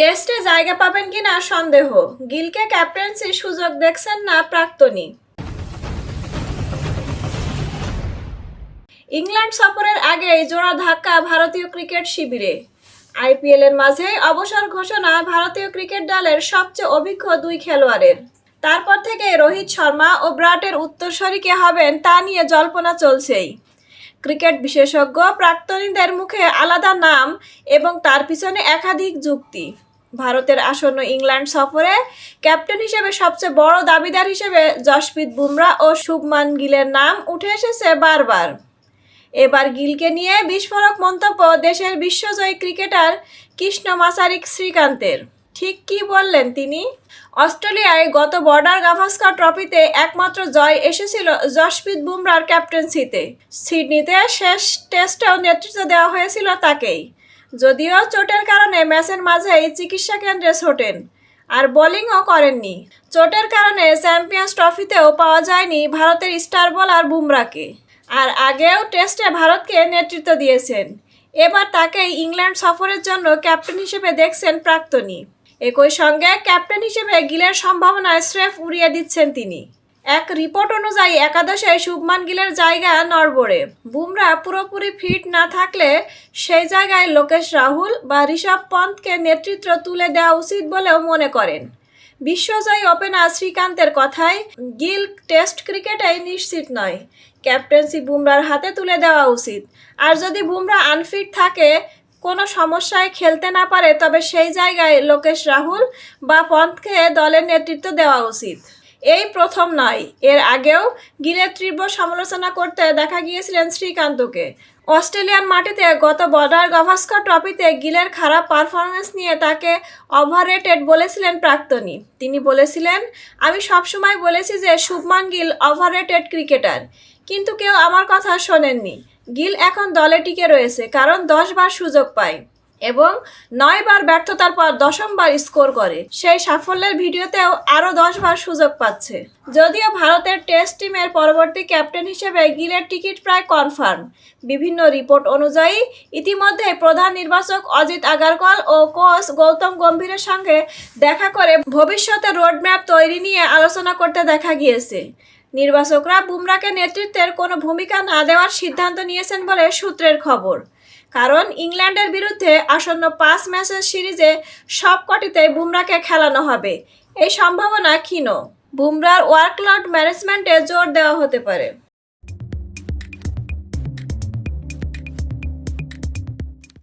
টেস্টে জায়গা পাবেন কিনা সন্দেহ। গিলকে ক্যাপ্টেন্সির সুযোগ দেখছেন না প্রাক্তনী। ইংল্যান্ড সফরের আগেই জোড়া ধাক্কা ভারতীয় ক্রিকেট শিবিরে। আইপিএল এর মাঝে অবসর ঘোষণা ভারতীয় ক্রিকেট দলের সবচেয়ে অভিজ্ঞ দুই খেলোয়াড়ের। তারপর থেকে রোহিত শর্মা ও ব্রাটের উত্তরসূরি কে হবেন তা নিয়ে জল্পনা চলছেই। ক্রিকেট বিশেষজ্ঞ প্রাক্তনীদের মুখে আলাদা নাম এবং তার পিছনে একাধিক যুক্তি। ভারতের আসন্ন ইংল্যান্ড সফরে ক্যাপ্টেন হিসেবে সবচেয়ে বড় দাবিদার হিসেবে জশপ্রীত বুমরা ও শুভমান গিলের নাম উঠে এসেছে বারবার। এবার গিলকে নিয়ে বিস্ফোরক মন্তব্য দেশের বিশ্বজয়ী ক্রিকেটার কৃষ্ণ মাসারিক শ্রীকান্তের। ঠিক কি বললেন তিনি? অস্ট্রেলিয়ায় গত বর্ডার গাভাস্কার ট্রফিতে একমাত্র জয় এসেছিল জশপ্রীত বুমরার ক্যাপ্টেন্সিতে। সিডনিতে শেষ টেস্টেও নেতৃত্ব দেওয়া হয়েছিল তাকেই। যদিও চোটের কারণে ম্যাচের মাঝেই চিকিৎসা কেন্দ্রে ছোটেন, আর বোলিংও করেননি। চোটের কারণে চ্যাম্পিয়ন্স ট্রফিতেও পাওয়া যায়নি ভারতের স্টার বোলার বুমরাকে আর আগেও টেস্টে ভারতকে নেতৃত্ব দিয়েছেন। এবার তাকে ইংল্যান্ড সফরের জন্য ক্যাপ্টেন হিসেবে দেখছেন প্রাক্তনী। একই সঙ্গে ক্যাপ্টেন হিসেবে গিলের সম্ভাবনায় স্রেফ উড়িয়ে দিচ্ছেন তিনি। এক রিপোর্ট অনুযায়ী একাদশে শুভমান গিলের জায়গা নড়বড়ে বুমরা পুরোপুরি ফিট না থাকলে সেই জায়গায় লোকেশ রাহুল বা ঋষভ পন্থকে নেতৃত্ব তুলে দেওয়া উচিত বলেও মনে করেন। বিশ্বজয়ী ওপেনার শ্রীকান্তের কথায়, গিল টেস্ট ক্রিকেটাই নিশ্চিত নয়। ক্যাপ্টেন্সি বুমরার হাতে তুলে দেওয়া উচিত। আর যদি বুমরা আনফিট থাকে, কোনো সমস্যায় খেলতে না পারে, তবে সেই জায়গায় লোকেশ রাহুল বা পন্থকে দলের নেতৃত্ব দেওয়া উচিত। এই প্রথম নয়। এর আগেও গিলের তীব্র সমালোচনা করতে দেখা গিয়েছিলেন শ্রীকান্তকে। অস্ট্রেলিয়ান মাটিতে গত বর্ডার গাভাস্কর ট্রফিতে গিলের খারাপ পারফরমেন্স নিয়ে তাকে ওভাররেটেড বলেছিলেন প্রাক্তনী। তিনি বলেছিলেন, আমি সবসময় বলেছি যে শুভমান গিল ওভাররেটেড ক্রিকেটার কিন্তু কেউ আমার কথা শোনেননি। গিল এখন দলে টিকে রয়েছে, কারণ দশবার সুযোগ পায়। এবং নয়বার ব্যর্থতার পর দশমবার স্কোর করে। সেই সাফল্যের ভিডিওতেও আরও দশবার সুযোগ পাচ্ছে। যদিও ভারতের টেস্ট টিমের পরবর্তী ক্যাপ্টেন হিসেবে গিলের টিকিট প্রায় কনফার্ম। বিভিন্ন রিপোর্ট অনুযায়ী, ইতিমধ্যে প্রধান নির্বাচক অজিত আগারকর ও কোচ গৌতম গম্ভীরের সঙ্গে দেখা করে ভবিষ্যতে রোডম্যাপ তৈরি নিয়ে আলোচনা করতে দেখা গিয়েছে। নির্বাচকরা বুমরাকে নেতৃত্বের কোনো ভূমিকা না দেওয়ার সিদ্ধান্ত নিয়েছেন বলে সূত্রের খবর। কারণ ইংল্যান্ডের বিরুদ্ধে আসন্ন পাঁচ ম্যাচের সিরিজে সবকটিতেই বুমরাকে খেলানো হবে। এই সম্ভাবনা ক্ষীণ। বুমরার ওয়ার্কলোড ম্যানেজমেন্টে জোর দেওয়া হতে পারে।